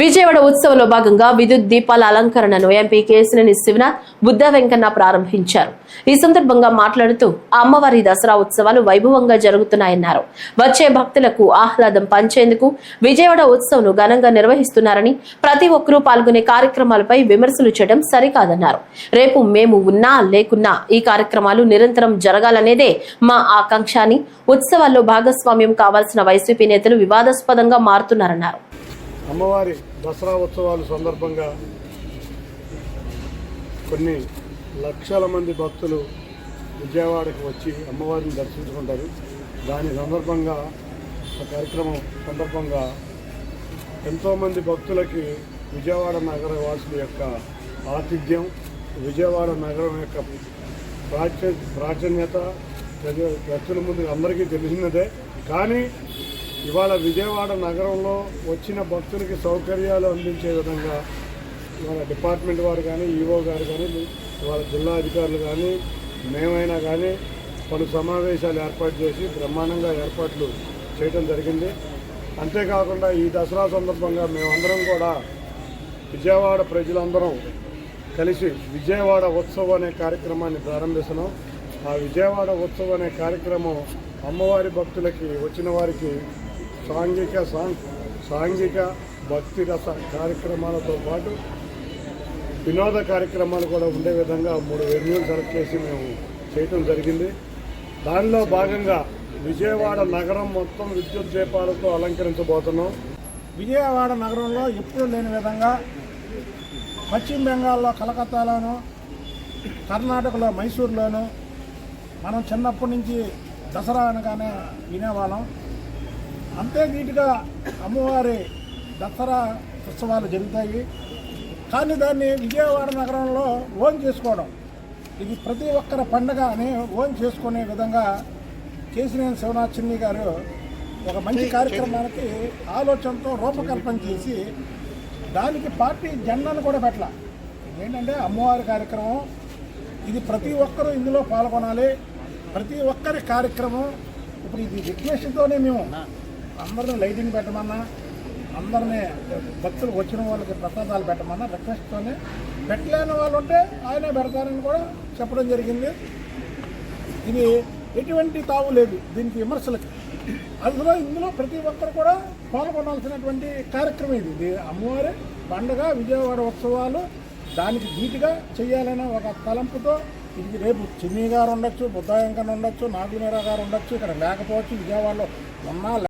విజయవాడ ఉత్సవంలో భాగంగా విద్యుత్ దీపాల అలంకరణను ఎంపీ కేసినేని శివనాథ్ బుద్ధ వెంకన్న ప్రారంభించారు. ఈ సందర్భంగా మాట్లాడుతూ అమ్మవారి దసరా ఉత్సవాలు వైభవంగా జరుగుతున్నాయన్నారు. వచ్చే భక్తులకు ఆహ్లాదం పంచేందుకు విజయవాడ ఉత్సవం ఘనంగా నిర్వహిస్తున్నారని ప్రతి ఒక్కరూ పాల్గొనే కార్యక్రమాలపై విమర్శలు చేయడం సరికాదన్నారు. రేపు మేము ఉన్నా లేకున్నా ఈ కార్యక్రమాలు నిరంతరం జరగాలనేదే మా ఆకాంక్ష అని ఉత్సవాల్లో భాగస్వామ్యం కావాల్సిన వైసీపీ నేతలు వివాదాస్పదంగా మారుతున్నారన్నారు. అమ్మవారి దసరా ఉత్సవాల సందర్భంగా కొన్ని లక్షల మంది భక్తులు విజయవాడకు వచ్చి అమ్మవారిని దర్శించుకుంటారు. దాని సందర్భంగా ఆ కార్యక్రమం సందర్భంగా ఎంతోమంది భక్తులకి విజయవాడ నగర వాసుల యొక్క ఆతిథ్యం విజయవాడ నగరం యొక్క ప్రాచ ప్రాచీన్యత ప్రజ ముందు అందరికీ తెలిసినదే. కానీ ఇవాళ విజయవాడ నగరంలో వచ్చిన భక్తులకి సౌకర్యాలు అందించే విధంగా ఇవాళ డిపార్ట్మెంట్ వారు కానీ ఈవో గారు కానీ ఇవాళ జిల్లా అధికారులు కానీ మేమైనా కానీ పలు సమావేశాలు ఏర్పాటు చేసి బ్రహ్మాండంగా ఏర్పాట్లు చేయడం జరిగింది. అంతేకాకుండా ఈ దసరా సందర్భంగా మేమందరం కూడా విజయవాడ ప్రజలందరం కలిసి విజయవాడ ఉత్సవం అనే కార్యక్రమాన్ని ప్రారంభిస్తున్నాం. ఆ విజయవాడ ఉత్సవం అనే కార్యక్రమం అమ్మవారి భక్తులకి వచ్చిన వారికి సాంఘిక సాం- సాంఘిక భక్తి రస కార్యక్రమాలతో పాటు వినోద కార్యక్రమాలు కూడా ఉండే విధంగా మూడు వెన్యూలు సెలెక్ట్ చేసి మేము చేయటం జరిగింది. దానిలో భాగంగా విజయవాడ నగరం మొత్తం విద్యుత్ దీపాలతో అలంకరించబోతున్నాం. విజయవాడ నగరంలో ఎప్పుడూ లేని విధంగా పశ్చిమ బెంగాల్లో కలకత్తాలోను కర్ణాటకలో మైసూర్లోను మనం చిన్నప్పటి నుంచి దసరా అనగానే వినేవాళ్ళం. అంతే నీట్గా అమ్మవారి దసరా ఉత్సవాలు జరుగుతాయి. కానీ దాన్ని విజయవాడ నగరంలో ఓన్ చేసుకోవడం. ఇది ప్రతి ఒక్కరి పండగ అని ఓన్ చేసుకునే విధంగా కేసినేని శివనాథ్ చిన్ని గారు ఒక మంచి కార్యక్రమానికి ఆలోచనతో రూపకల్పన చేసి దానికి పార్టీ జెండాను కూడా పెట్టాల. ఏంటంటే అమ్మవారి కార్యక్రమం. ఇది ప్రతి ఒక్కరూ ఇందులో పాల్గొనాలి. ప్రతి ఒక్కరి కార్యక్రమం. ఇప్పుడు ఇది రిక్వెస్ట్తోనే మేము అందరిని లైటింగ్ పెట్టమన్నా అందరినీ భక్తులు వచ్చిన వాళ్ళకి ప్రసాదాలు పెట్టమన్నా రిక్వెస్ట్తోనే పెట్టలేని వాళ్ళు ఉంటే ఆయనే పెడతారని కూడా చెప్పడం జరిగింది. ఇది ఎటువంటి తావు లేదు దీనికి విమర్శలకి. అందులో ఇందులో ప్రతి ఒక్కరు కూడా పాల్గొనాల్సినటువంటి కార్యక్రమం ఇది. ఇది అమ్మవారి పండుగ విజయవాడ ఉత్సవాలు దానికి ధీటుగా చేయాలనే ఒక తలంపుతో ఇది రేపు చిన్ని గారు ఉండొచ్చు బుద్ధాయంకన్ ఉండొచ్చు నాగునేరా గారు ఉండొచ్చు ఇక్కడ లేకపోవచ్చు విజయవాడలో ఉన్నా